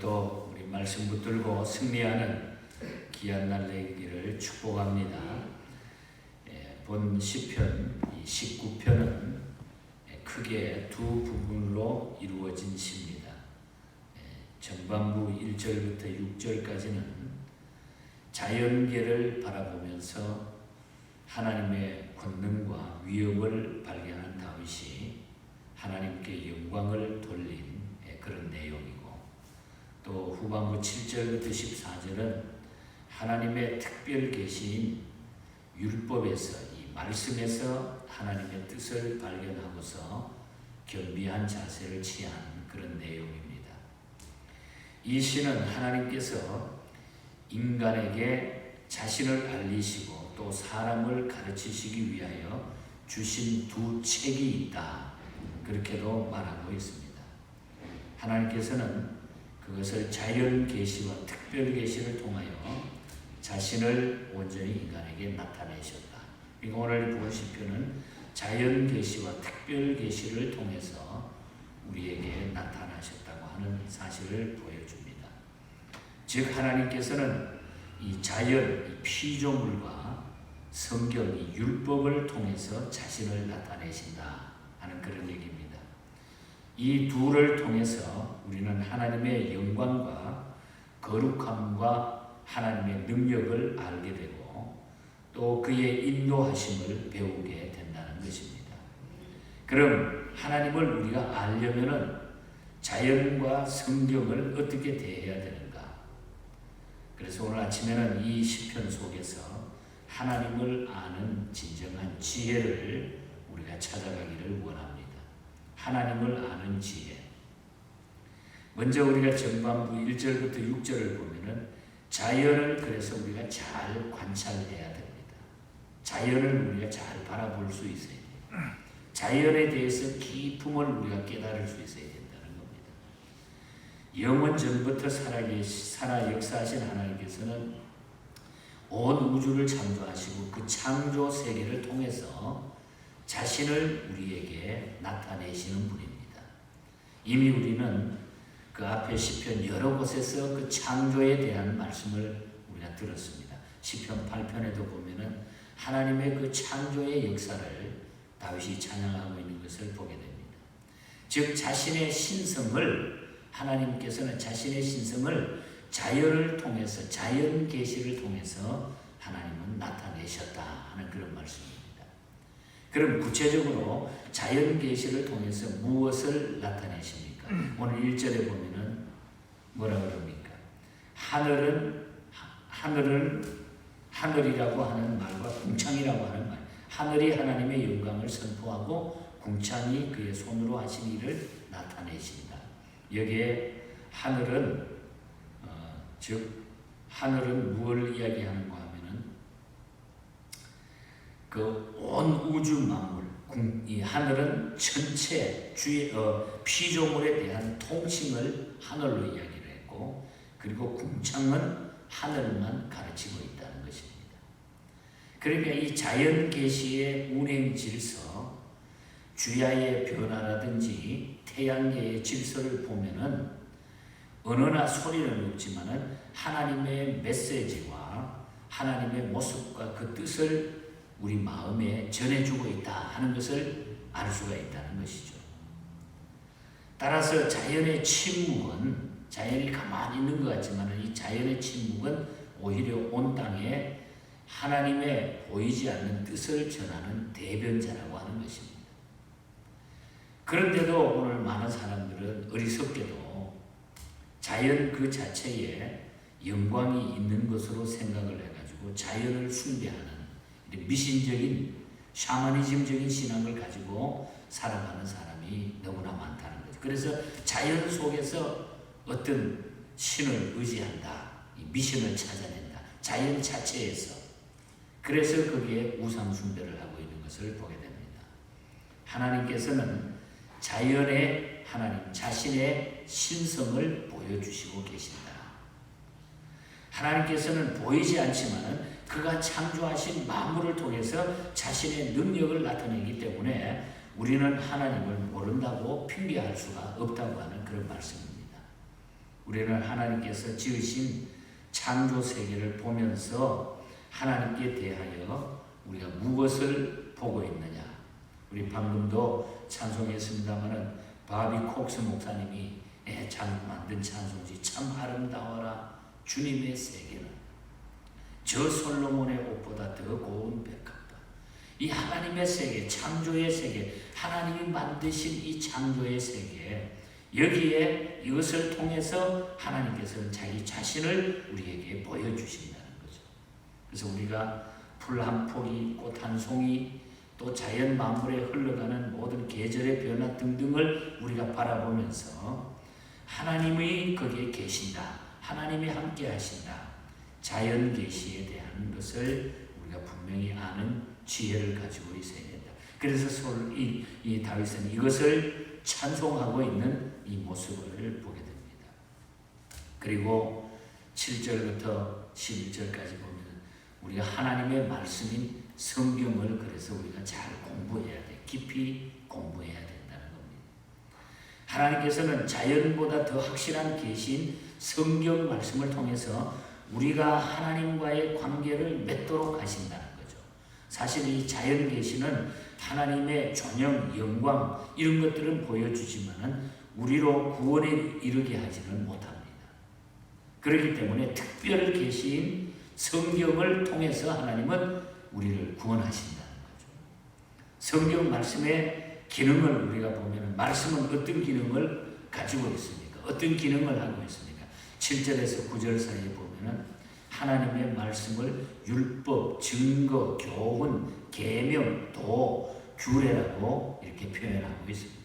오늘도 우리 말씀 붙들고 승리하는 귀한 날 되기를 축복합니다. 예, 본 시편 19편은 크게 두 부분으로 이루어진 시입니다. 예, 전반부 1절부터 6절까지는 자연계를 바라보면서 하나님의 권능과 위엄을 발견한 다윗이 하나님께 영광을 돌린 예, 그런 내용이고 또 후반부 7절부터 14절은 하나님의 특별 계시인 율법에서 이 말씀에서 하나님의 뜻을 발견하고서 겸비한 자세를 취한 그런 내용입니다. 이 시는 하나님께서 인간에게 자신을 알리시고 또 사람을 가르치시기 위하여 주신 두 책이 있다. 그렇게도 말하고 있습니다. 하나님께서는 그것을 자연 계시와 특별 계시를 통하여 자신을 온전히 인간에게 나타내셨다. 그러니까 오늘 본 시편은 자연 계시와 특별 계시를 통해서 우리에게 나타나셨다고 하는 사실을 보여줍니다. 즉 하나님께서는 이 자연, 이 피조물과 성경, 이 율법을 통해서 자신을 나타내신다 하는 그런 얘기입니다. 이 둘을 통해서 우리는 하나님의 영광과 거룩함과 하나님의 능력을 알게 되고 또 그의 인도하심을 배우게 된다는 것입니다. 그럼 하나님을 우리가 알려면은 자연과 성경을 어떻게 대해야 되는가? 그래서 오늘 아침에는 이 시편 속에서 하나님을 아는 진정한 지혜를 우리가 찾아가기를 원합니다. 하나님을 아는 지혜. 먼저 우리가 전반부 1절부터 6절을 보면은 자연을 그래서 우리가 잘 관찰해야 됩니다. 자연을 우리가 잘 바라볼 수 있어야 돼요. 자연에 대해서 기품을 우리가 깨달을 수 있어야 된다는 겁니다. 영원 전부터 살아 역사하신 하나님께서는 온 우주를 창조하시고 그 창조 세계를 통해서 자신을 우리에게 나타내시는 분입니다. 이미 우리는 그 앞에 시편 여러 곳에서 그 창조에 대한 말씀을 우리가 들었습니다. 시편 8편에도 보면은 하나님의 그 창조의 역사를 다윗이 찬양하고 있는 것을 보게 됩니다. 즉 자신의 신성을 하나님께서는 자신의 신성을 자연을 통해서 자연 계시를 통해서 하나님은 나타내셨다 하는 그런 말씀입니다. 그럼 구체적으로 자연 계시를 통해서 무엇을 나타내십니까? 오늘 1절에 보면은 뭐라 그럽니까? 하늘은 하늘을 하늘이라고 하는 말과 궁창이라고 하는 말. 하늘이 하나님의 영광을 선포하고 궁창이 그의 손으로 하신 일을 나타내신다. 여기에 하늘은 어, 즉 하늘은 무엇을 이야기하는가 그 온 우주 만물, 이 하늘은 전체 주의 어, 피조물에 대한 통칭을 하늘로 이야기를 했고, 그리고 궁창은 하늘만 가르치고 있다는 것입니다. 그러니까 이 자연 계시의 운행 질서, 주야의 변화라든지 태양계의 질서를 보면은 언어나 소리는 없지만은 하나님의 메시지와 하나님의 모습과 그 뜻을 우리 마음에 전해주고 있다 하는 것을 알 수가 있다는 것이죠. 따라서 자연의 침묵은 자연이 가만히 있는 것 같지만 이 자연의 침묵은 오히려 온 땅에 하나님의 보이지 않는 뜻을 전하는 대변자라고 하는 것입니다. 그런데도 오늘 많은 사람들은 어리석게도 자연 그 자체에 영광이 있는 것으로 생각을 해가지고 자연을 숭배하는 미신적인 샤머니즘적인 신앙을 가지고 살아가는 사람이 너무나 많다는 거죠. 그래서 자연 속에서 어떤 신을 의지한다. 미신을 찾아낸다. 자연 자체에서. 그래서 거기에 우상 숭배를 하고 있는 것을 보게 됩니다. 하나님께서는 자연의 하나님 자신의 신성을 보여주시고 계신다. 하나님께서는 보이지 않지만은 그가 창조하신 만물을 통해서 자신의 능력을 나타내기 때문에 우리는 하나님을 모른다고 핑계할 수가 없다고 하는 그런 말씀입니다. 우리는 하나님께서 지으신 창조 세계를 보면서 하나님께 대하여 우리가 무엇을 보고 있느냐? 우리 방금도 찬송했습니다마는 바비 콕스 목사님이 참 만든 찬송지 참 아름다워라 주님의 세계는 저 솔로몬의 옷보다 더 고운 백합다. 이 하나님의 세계, 창조의 세계, 하나님이 만드신 이 창조의 세계, 여기에 이것을 통해서 하나님께서는 자기 자신을 우리에게 보여주신다는 거죠. 그래서 우리가 풀 한 포기, 꽃 한 송이, 또 자연 만물에 흘러가는 모든 계절의 변화 등등을 우리가 바라보면서 하나님이 거기에 계신다. 하나님이 함께 하신다. 자연 계시에 대한 것을 우리가 분명히 아는 지혜를 가지고 있어야 된다. 그래서 솔, 이, 이 다윗은 이것을 찬송하고 있는 이 모습을 보게 됩니다. 그리고 7절부터 11절까지 보면 우리가 하나님의 말씀인 성경을 그래서 우리가 잘 공부해야 돼. 깊이 공부해야 된다는 겁니다. 하나님께서는 자연보다 더 확실한 계신 성경 말씀을 통해서 우리가 하나님과의 관계를 맺도록 하신다는 거죠. 사실 이 자연 계시는 하나님의 존영, 영광 이런 것들은 보여주지만은 우리로 구원에 이르게 하지는 못합니다. 그렇기 때문에 특별 계시인 성경을 통해서 하나님은 우리를 구원하신다는 거죠. 성경 말씀의 기능을 우리가 보면 말씀은 어떤 기능을 가지고 있습니까? 어떤 기능을 하고 있습니까? 7절에서 9절 사이에 보면 은 하나님의 말씀을 율법, 증거, 교훈, 계명, 도, 규례라고 이렇게 표현하고 있습니다.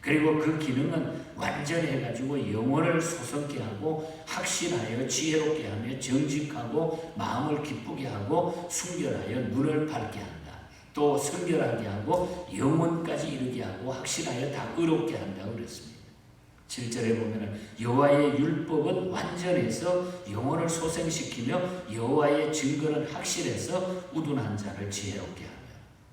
그리고 그 기능은 완전히 해가지고 영혼을 소성케 하고 확신하여 지혜롭게 하며 정직하고 마음을 기쁘게 하고 순결하여 눈을 밝게 한다. 또 성결하게 하고 영혼까지 이르게 하고 확신하여 다 의롭게 한다고 그랬습니다. 7절에 보면은 여호와의 율법은 완전해서 영혼을 소생시키며 여호와의 증거는 확실해서 우둔한 자를 지혜롭게 하며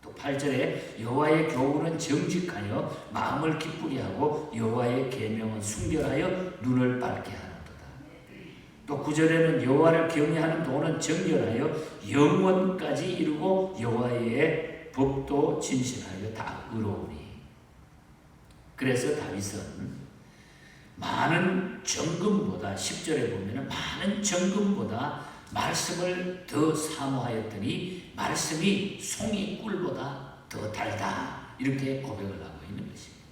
또 8절에 여호와의 교훈은 정직하여 마음을 기쁘게 하고 여호와의 계명은 순결하여 눈을 밝게 하는도다. 또 9절에는 여호와를 경외하는 도는 정결하여 영원까지 이루고 여호와의 법도 진실하여 다 의로우니 그래서 다윗은 많은 정금보다 10절에 보면 많은 정금보다 말씀을 더 사모하였더니 말씀이 송이 꿀보다 더 달다 이렇게 고백을 하고 있는 것입니다.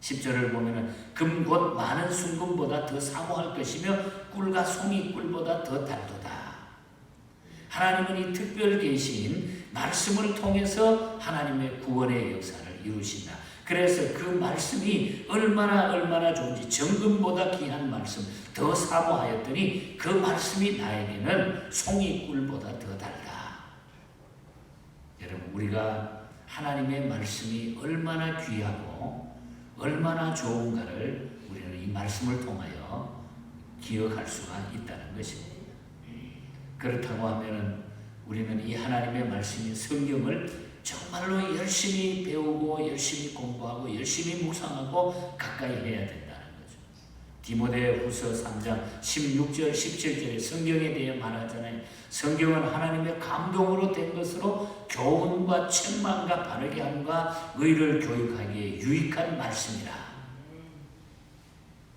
10절을 보면 금곧 많은 순금보다 더 사모할 것이며 꿀과 송이 꿀보다 더 달도다. 하나님은 이 특별 계신 말씀을 통해서 하나님의 구원의 역사를 이루신다. 그래서 그 말씀이 얼마나 얼마나 좋은지 정금보다 귀한 말씀 더 사모하였더니 그 말씀이 나에게는 송이 꿀보다 더 달다. 여러분 우리가 하나님의 말씀이 얼마나 귀하고 얼마나 좋은가를 우리는 이 말씀을 통하여 기억할 수가 있다는 것입니다. 그렇다고 하면은 우리는 이 하나님의 말씀인 성경을 정말로 열심히 배우고 열심히 공부하고 열심히 묵상하고 가까이 해야 된다는 거죠. 디모데 후서 3장 16절 17절에 성경에 대해 말하잖아요. 성경은 하나님의 감동으로 된 것으로 교훈과 책망과 바르게 함과 의를 교육하기에 유익한 말씀이라.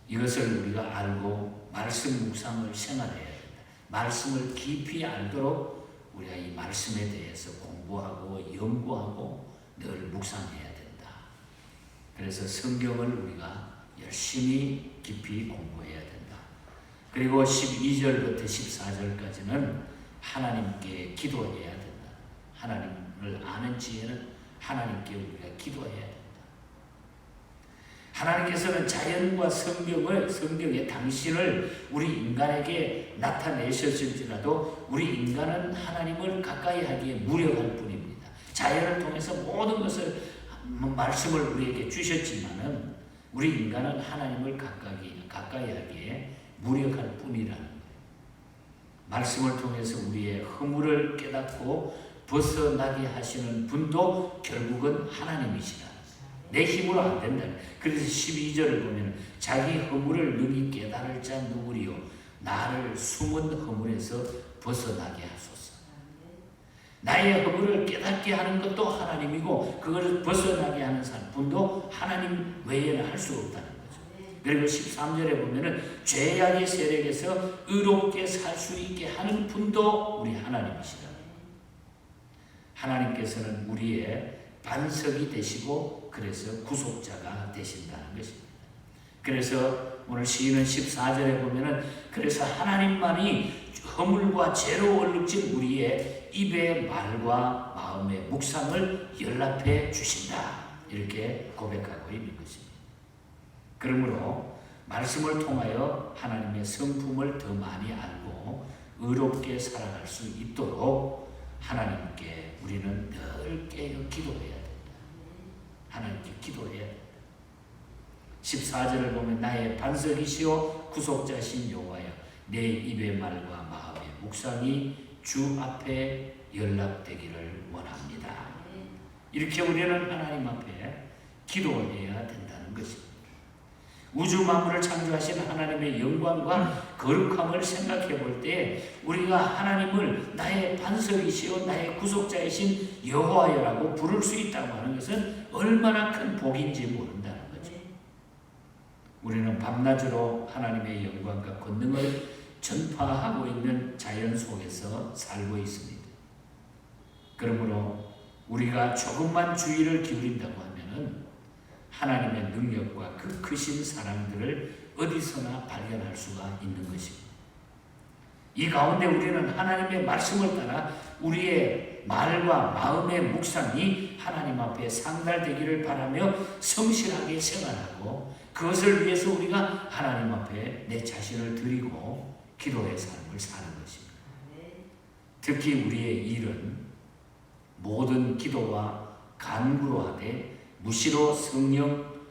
이것을 우리가 알고 말씀 묵상을 생활해야 된다. 말씀을 깊이 알도록 우리가 이 말씀에 대해서 공부하고 연구하고 늘 묵상해야 된다. 그래서 성경을 우리가 열심히 깊이 공부해야 된다. 그리고 12절부터 14절까지는 하나님께 기도해야 된다. 하나님을 아는 지혜는 하나님께 우리가 기도해야 된다. 하나님께서는 자연과 성경을 성경의 당신을 우리 인간에게 나타내셨을지라도 우리 인간은 하나님을 가까이 하기에 무력할 뿐입니다. 자연을 통해서 모든 것을 말씀을 우리에게 주셨지만은 우리 인간은 하나님을 가까이 가까이 하기에 무력할 뿐이라는. 말씀을 통해서 우리의 허물을 깨닫고 벗어나게 하시는 분도 결국은 하나님이시다. 내 힘으로 안 된다. 그래서 12절을 보면 자기 허물을 능히 깨달을 자 누구리요 나를 숨은 허물에서 벗어나게 하소서. 나의 허물을 깨닫게 하는 것도 하나님이고 그것을 벗어나게 하는 분도 하나님 외에는 할 수 없다는 거죠. 그리고 13절에 보면은 죄악의 세력에서 의롭게 살 수 있게 하는 분도 우리 하나님이시다. 하나님께서는 우리의 반석이 되시고 그래서 구속자가 되신다는 것입니다. 그래서 오늘 시인은 14절에 보면은 그래서 하나님만이 허물과 죄로 얼룩진 우리의 입의 말과 마음의 묵상을 연락해 주신다. 이렇게 고백하고 있는 것입니다. 그러므로 말씀을 통하여 하나님의 성품을 더 많이 알고 의롭게 살아갈 수 있도록 하나님께 우리는 늘 깨어 기도해야 된다. 하나님께 기도해야 된다. 14절을 보면 나의 반석이시오 구속자신 여호와여 내 입의 말과 마음의 묵상이 주 앞에 연락되기를 원합니다. 이렇게 우리는 하나님 앞에 기도해야 된다는 것입니다. 우주 만물을 창조하신 하나님의 영광과 거룩함을 생각해 볼 때 우리가 하나님을 나의 반석이시요 나의 구속자이신 여호와여라고 부를 수 있다고 하는 것은 얼마나 큰 복인지 모른다는 거죠. 우리는 밤낮으로 하나님의 영광과 권능을 전파하고 있는 자연 속에서 살고 있습니다. 그러므로 우리가 조금만 주의를 기울인다고 하면은 하나님의 능력과 그 크신 사랑들을 어디서나 발견할 수가 있는 것입니다. 이 가운데 우리는 하나님의 말씀을 따라 우리의 말과 마음의 묵상이 하나님 앞에 상달되기를 바라며 성실하게 생활하고 그것을 위해서 우리가 하나님 앞에 내 자신을 드리고 기도의 삶을 사는 것입니다. 특히 우리의 일은 모든 기도와 간구로 하되 무시로 성령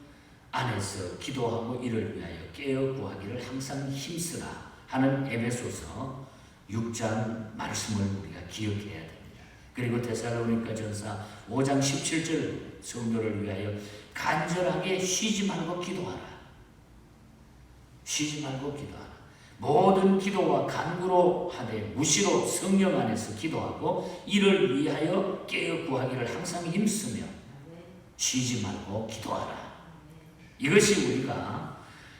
안에서 기도하고 이를 위하여 깨어 구하기를 항상 힘쓰라 하는 에베소서 6장 말씀을 우리가 기억해야 됩니다. 그리고 데살로니가 전서 5장 17절 성도를 위하여 간절하게 쉬지 말고 기도하라. 쉬지 말고 기도하라. 모든 기도와 간구로 하되 무시로 성령 안에서 기도하고 이를 위하여 깨어 구하기를 항상 힘쓰며 쉬지 말고 기도하라. 이것이 우리가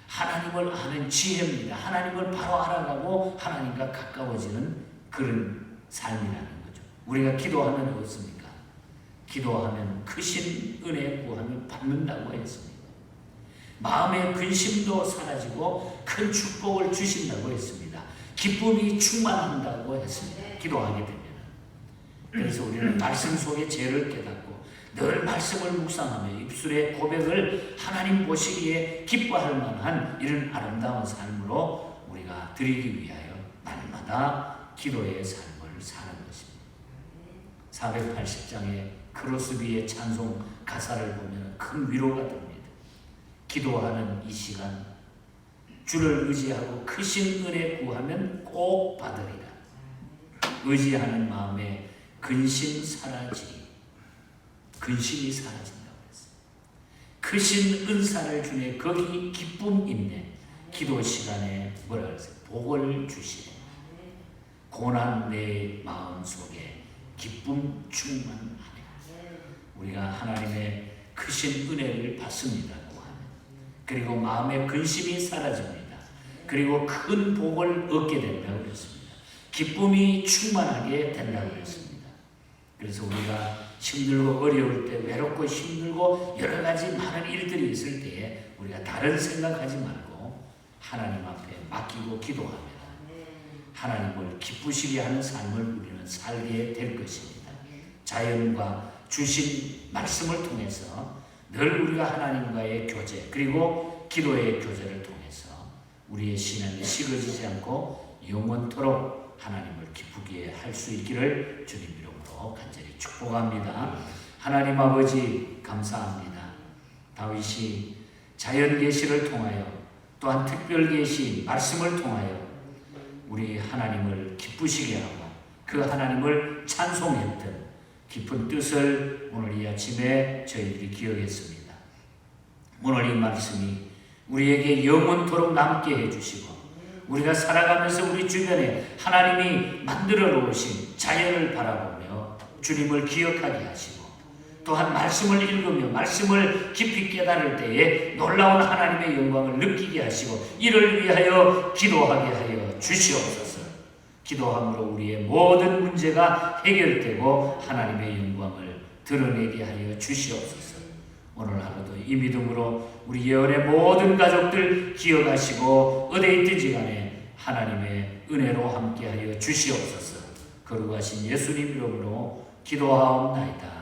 하나님을 아는 지혜입니다. 하나님을 바로 알아가고 하나님과 가까워지는 그런 삶이라는 거죠. 우리가 기도하면 어떻습니까? 기도하면 크신 은혜 구하면 받는다고 했습니다. 마음의 근심도 사라지고 큰 축복을 주신다고 했습니다. 기쁨이 충만한다고 했습니다. 기도하게 되면. 그래서 우리는 말씀 속에 죄를 깨닫고 늘 말씀을 묵상하며 입술의 고백을 하나님 보시기에 기뻐할 만한 이런 아름다운 삶으로 우리가 드리기 위하여 날마다 기도의 삶을 사는 것입니다. 480장의 크로스비의 찬송 가사를 보면 큰 위로가 됩니다. 기도하는 이 시간 주를 의지하고 크신 은혜 구하면 꼭 받으리라. 의지하는 마음에 근심 사라지리. 근심이 사라진다고 했어요. 크신 은사를 주네 거기 기쁨 있네. 기도 시간에 뭐라 그랬어요? 복을 주시네. 고난 내 마음 속에 기쁨 충만하네. 우리가 하나님의 크신 은혜를 받습니다. 그리고 마음의 근심이 사라집니다. 그리고 큰 복을 얻게 된다고 그랬습니다. 기쁨이 충만하게 된다고 그랬습니다. 그래서 우리가 힘들고 어려울 때 외롭고 힘들고 여러 가지 많은 일들이 있을 때에 우리가 다른 생각하지 말고 하나님 앞에 맡기고 기도하면 하나님을 기쁘시게 하는 삶을 우리는 살게 될 것입니다. 자연과 주신 말씀을 통해서 늘 우리가 하나님과의 교제 그리고 기도의 교제를 통해서 우리의 신앙이 식어지지 않고 영원토록 하나님을 기쁘게 할 수 있기를 주님 이 간절히 축복합니다. 하나님 아버지 감사합니다. 다윗이 자연 계시를 통하여 또한 특별 계시 말씀을 통하여 우리 하나님을 기쁘시게 하고 그 하나님을 찬송했던 깊은 뜻을 오늘 이 아침에 저희들이 기억했습니다. 오늘 이 말씀이 우리에게 영원토록 남게 해주시고 우리가 살아가면서 우리 주변에 하나님이 만들어 놓으신 자연을 바라보며 주님을 기억하게 하시고 또한 말씀을 읽으며 말씀을 깊이 깨달을 때에 놀라운 하나님의 영광을 느끼게 하시고 이를 위하여 기도하게 하여 주시옵소서. 기도함으로 우리의 모든 문제가 해결되고 하나님의 영광을 드러내게 하여 주시옵소서. 오늘 하루도 이 믿음으로 우리 예언의 모든 가족들 기억하시고 어디에 있든지 간에 하나님의 은혜로 함께하여 주시옵소서. 거룩하신 예수님 이름으로 기도하옵나이다.